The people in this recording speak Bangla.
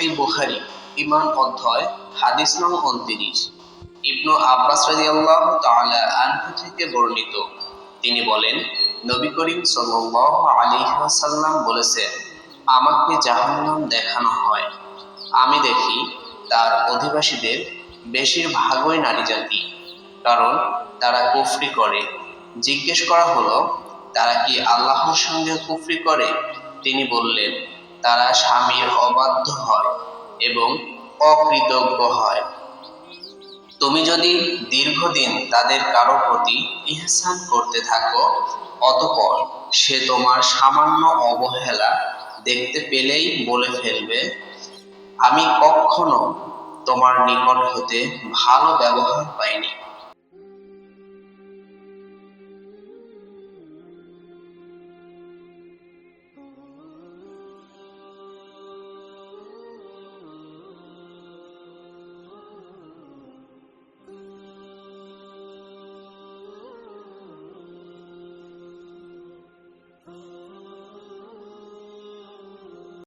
সহিহ বুখারী ইমান অধ্যায়, হাদিস নং উনত্রিশ। ইবনু আব্বাস রাদিয়াল্লাহু তাআলা আনহু থেকে বর্ণিত। তিনি বলেন, নবী করিম সাল্লাল্লাহু আলাইহি ওয়াসাল্লাম বলেছেন, আমাকে জাহান্নাম দেখানো হয়। আমি দেখি তার অধিবাসীদের বেশিরভাগই নারী জাতি, কারণ তারা কুফরি করে। জিজ্ঞেস করা হলো, তারা কি আল্লাহর সঙ্গে কুফরি করে? তিনি বললেন তারা স্বামীর অবাধ্য হয় এবং অকৃতজ্ঞ হয়। তুমি যদি দীর্ঘদিন তাদের কারও প্রতি ইহসান করতে থাকো, অতপর সে তোমার সামান্য অবহেলা দেখতে পেলেই বলে ফেলবে, আমি কখনো তোমার নিকট হতে ভালো ব্যবহার পাইনি।